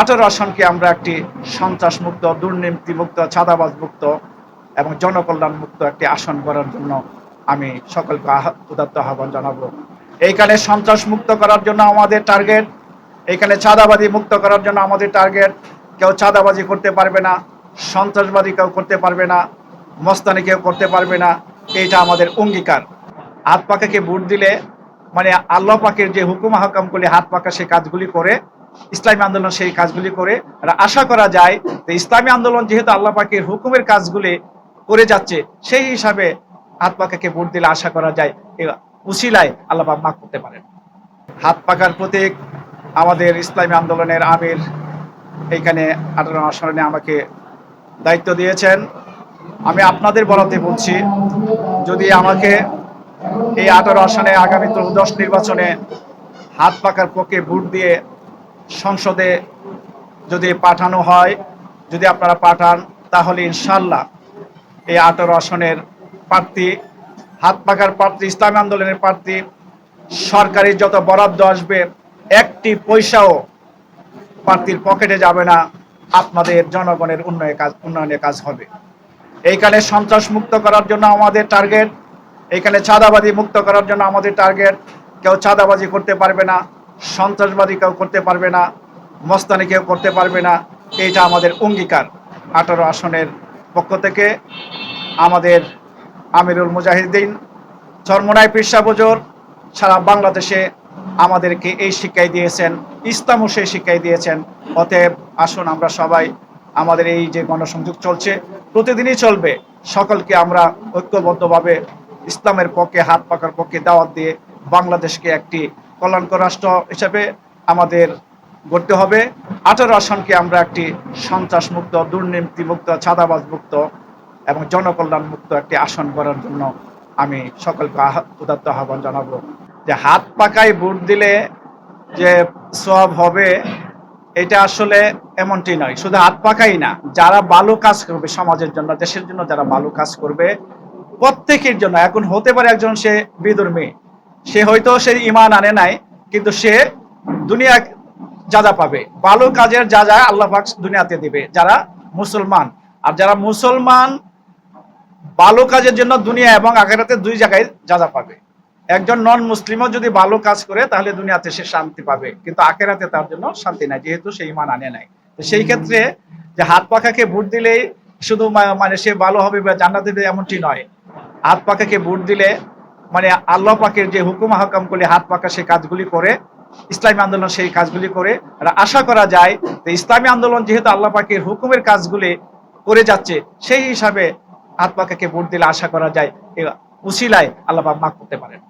আঠারো আসনকে আমরা একটি সন্ত্রাস মুক্ত দুর্নীতি মুক্ত ছাদাবাজ মুক্ত এবং জনকল্যাণ মুক্ত একটি আসন করার জন্য আমি সকলকে উদাত্ত আহ্বান জানাব। এইখানে সন্ত্রাস মুক্ত করার জন্য আমাদের টার্গেট এইখানে চাঁদাবাজি মুক্ত করার জন্য আমাদের টার্গেট কেউ চাঁদাবাজি করতে পারবে না, সন্ত্রাসবাদী কেউ করতে পারবে না, মস্তানি কেউ করতে পারবে না, এইটা আমাদের অঙ্গীকার। হাত পাকাকে ভোট দিলে মানে আল্লাহ পাকের যে হুকুম হাকামগুলি হাত পাকা সে কাজগুলি করে ইসলামী আন্দোলন সেই কাজগুলি করে। আশা করা যায় যে ইসলামী আন্দোলন যেহেতু আল্লাহ পাকের হুকুমের কাজগুলি করে যাচ্ছে, সেই হিসাবে হাত পাকাকে ভোট দিলে আশা করা যায় এ উসিলায় আল্লাহ পাক মাফ করতে পারেন। হাত পাকার প্রতীক আমাদের ইসলামী আন্দোলনের আমির এইখানে আঠারো আসনে আমাকে দায়িত্ব দিয়েছেন। আমি আপনাদের বরাতে বলছি, যদি আমাকে এই আঠারো আসনে আগামী ত্রয়োদশ নির্বাচনে হাত পাকার পক্ষে ভোট দিয়ে সংসদে যদি পাঠানো হয়, যদি আপনারা পাঠান, তাহলে ইনশাল্লাহ এই আঠারো আসনের প্রার্থী হাত পাকার প্রার্থী, ইসলামী আন্দোলনের প্রার্থী, সরকারি যত বরাদ্দ আসবে, একটি পয়সাও প্রার্থীর পকেটে যাবে না। আপনাদের জনগণের উন্নয়নের কাজ উন্নয়নের কাজ হবে। এইখানে সন্ত্রাস মুক্ত করার জন্য আমাদের টার্গেট, এইখানে চাঁদাবাজি মুক্ত করার জন্য আমাদের টার্গেট। কেউ চাঁদাবাজি করতে পারবে না। সন্ত্রাসবাদী কেউ করতে পারবে না, মস্তানি কেউ করতে পারবে না, এইটা আমাদের অঙ্গীকার। আঠারো আসনের পক্ষ থেকে আমাদের আমিরুল মুজাহিদ্দিন চরমনাই পিরসা বজর সারা বাংলাদেশে আমাদেরকে এই শিক্ষাই দিয়েছেন, ইসলামও সেই শিক্ষাই দিয়েছেন। অতএব আসুন আমরা সবাই আমাদের এই যে গণসংযোগ চলছে, প্রতিদিনই চলবে। সকলকে আমরা ঐক্যবদ্ধভাবে ইসলামের পক্ষে, হাত পাকার পক্ষে দাওয়াত দিয়ে বাংলাদেশকে একটি কল্যাণকর রাষ্ট্র হিসেবে আমাদের গড়তে হবে। আঠারো আসনকে আমরা একটি সন্ত্রাস মুক্ত দুর্নীতি মুক্ত ছাদাবাজ মুক্ত এবং জনকল্যাণ মুক্ত একটি আসন করার জন্য আমি সকলকে উদাত্ত আহ্বান জানাব যে হাত পাকায় ভোট দিলে যে সব হবে, এটা আসলে এমনটি নয়। শুধু হাত পাকাই না, যারা ভালো কাজ করবে সমাজের জন্য, দেশের জন্য যারা ভালো কাজ করবে, প্রত্যেকের জন্য। এখন হতে পারে একজন সে বিধর্মী সে হয়তো সে ইমান আনে নাই, কিন্তু সে দুনিয়া যা যা পাবে, ভালো কাজের যা যা আল্লাহ পাক দুনিয়াতে দিবে, যারা মুসলমান। আর যারা মুসলমান, ভালো কাজের জন্য দুনিয়া এবং আখেরাতে দুই জায়গায় যা যা পাবে। একজন নন মুসলিমও যদি ভালো কাজ করে, তাহলে দুনিয়াতে সে শান্তি পাবে, কিন্তু আখেরাতে তার জন্য শান্তি নাই, যেহেতু সে ইমান আনে নাই। তো সেই ক্ষেত্রে যে হাত পাখাকে ভোট দিলেই শুধু মানে সে ভালো হবে বা জান্নাত এমনটি নয়। হাত পাখাকে ভোট দিলে মানে আল্লাহ পাকের যে হুকুম হাকামগুলি হাত পাকা সেই কাজগুলি করে, ইসলামী আন্দোলন সেই কাজগুলি করে আশা করা যায় যে ইসলামী আন্দোলন যেহেতু আল্লাহ পাকের হুকুমের কাজগুলি করে যাচ্ছে, সেই হিসাবে হাত পাকাকে ভোট দিলে আশা করা যায় উশিলায় আল্লাহ পাক মাফ করতে পারেন।